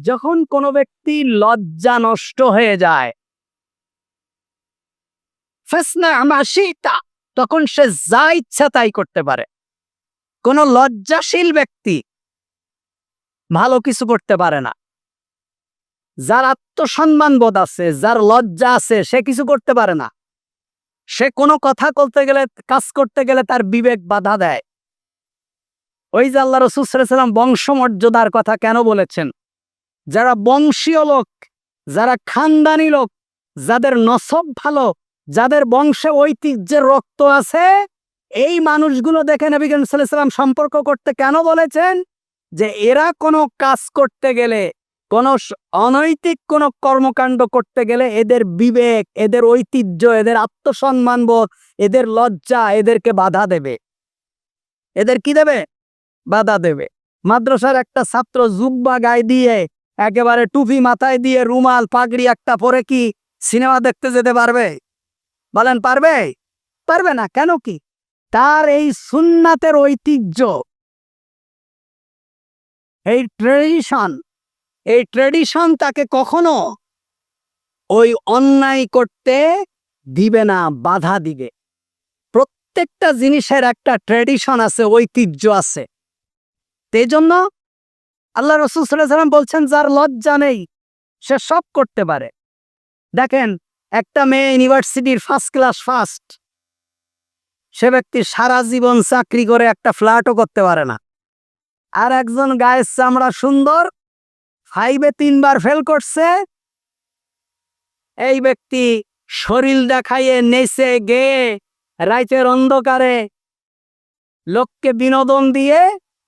যখন কোনো ব্যক্তি লজ্জা নষ্ট হয়ে যায় তখন সে যা ইচ্ছা তাই করতে পারে। কোন লজ্জাশীল ব্যক্তি ভালো কিছু করতে পারে না। যার আত্মসম্মান বোধ আছে, যার লজ্জা আছে, সে কিছু করতে পারে না। সে কোনো কথা বলতে গেলে, কাজ করতে গেলে তার বিবেক বাধা দেয়। ওই যে আল্লাহ রসুলাম বংশমর্যাদার কথা কেন বলেছেন? যারা বংশীয় লোক, যারা খানদানি লোক, যাদের নসব ভালো, যাদের বংশে ঐতিহ্যের রক্ত আছে, এই মানুষগুলো দেখে নবী করিম সাল্লাম সম্পর্ক করতে কেন বলেছেন? যে এরা কোনো কাজ করতে গেলে, কোন অনৈতিক কোন কর্মকাণ্ড করতে গেলে এদের বিবেক, এদের ঐতিহ্য, এদের আত্মসম্মান বোধ, এদের লজ্জা এদেরকে বাধা দেবে। এদের কি দেবে? বাধা দেবে। মাদ্রাসার একটা ছাত্র জুব্বা গায়ে দিয়ে একেবারে টুপি মাথায় দিয়ে রুমাল, পাগড়ি একটা পরে কি সিনেমা দেখতে যেতে পারবে? বলেন, পারবে? পারবে না, কেন কি? তার এই সুন্নাতের ঐতিহ্য, এই ট্রেডিশন এই ট্রেডিশন তাকে কখনো ওই অন্যায় করতে দিবে না, বাধা দিবে। প্রত্যেকটা জিনিসের একটা ট্রেডিশন আছে, ঐতিহ্য আছে। সেই জন্য আল্লাহ রসুল সাল্লাম বলছেন, যার লজ্জা নেই, সে সব করতে পারে। দেখেন, একটা মেয়ে ইউনিভার্সিটির ফার্স্ট ক্লাস ফার্স্ট সে ব্যক্তি সারা জীবন চাকরি করে একটা ফ্ল্যাটও করতে পারে না। আর একজন গায়ের চামড়া সুন্দর ফাইভে তিনবার ফেল করছে। এই ব্যক্তি শরীর দেখাইয়ে নেচে গেয়ে রাইতের অন্ধকারে লোককে বিনোদন দিয়ে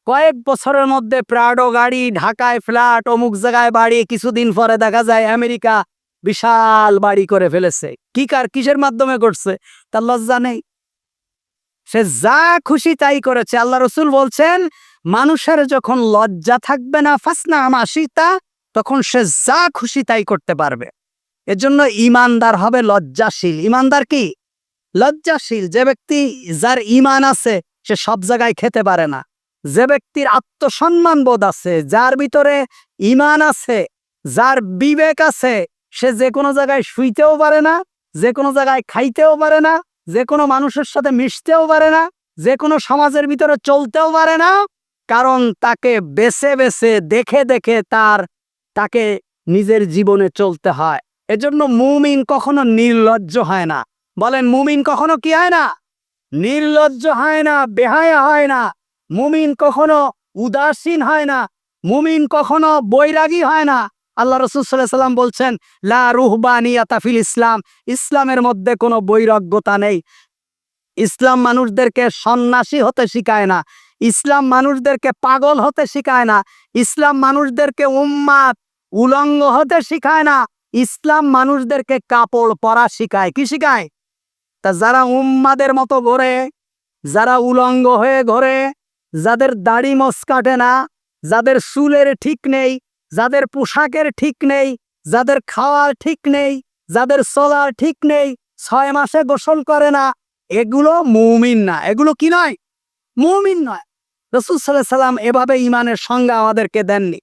কয়েক বছরের মধ্যে প্রাডো গাড়ি ঢাকায় ফ্ল্যাট, অমুক জায়গায় বাড়ি, কিছুদিন পরে দেখা যায় আমেরিকা বিশাল বাড়ি করে ফেলেছে। কি কার, কিসের মাধ্যমে করছে তার লজ্জা নেই। সে যা খুশি তাই করেছে। আল্লাহ রসুল বলছেন, মানুষের যখন লজ্জা থাকবে না, ফাসনা আমাশিতা তখন সে যা খুশি তাই করতে পারবে। এজন্য ইমানদার হবে লজ্জাশীল। ইমানদার কি? লজ্জাশীল। যে ব্যক্তি যার ইমান আছে, সে সব জায়গায় খেতে পারে না। যে ব্যক্তির আত্মসম্মান বোধ আছে, যার ভিতরে ইমান আছে, যার বিবেক আছে, সে যে কোনো জায়গায় শুইতেও পারে না, যে কোনো জায়গায় খাইতেও পারে না, যে কোনো মানুষের সাথে মিশতেও পারে না, যে কোনো সমাজের ভিতরে চলতেও পারে না, কারণ তাকে বেছে বেছে দেখে দেখে তার, তাকে নিজের জীবনে চলতে হয়। এজন্য মুমিন কখনো নির্লজ্জ হয় না। বলেন, মুমিন কখনো কি হয় না? নির্লজ্জ হয় না, বেহায়া হয় না। মুমিন কখনো উদাসীন হয় না, মুমিন কখনো বৈরাগী হয় না। আল্লাহ রসুল বলছেন, লা রুহবানিয়াতা ফিল ইসলাম ইসলামের মধ্যে কোনো বৈরাগ্যতা নেই। ইসলাম মানুষদেরকে সন্ন্যাসী হতে শিখায় না, ইসলাম মানুষদেরকে পাগল হতে শিখায় না, ইসলাম মানুষদেরকে উম্মাদ উলঙ্গ হতে শিখায় না, ইসলাম মানুষদেরকে কাপড় পরা শিখায়। কি শিখায়? তা যারা উম্মাদের মতো ঘোরে, যারা উলঙ্গ হয়ে ঘোরে যাদের দাড়ি মস কাটে না, যাদের চুলের ঠিক নেই, যাদের পোশাকের ঠিক নেই, যাদের খাওয়ার ঠিক নেই, যাদের চলার ঠিক নেই, ছয় মাসে গোসল করে না, এগুলো মৌমিন না। এগুলো কি নয়? মৌমিন নয়। রসুল সাল্লাহ সাল্লাম এভাবে ইমানের সংজ্ঞা আমাদেরকে দেননি।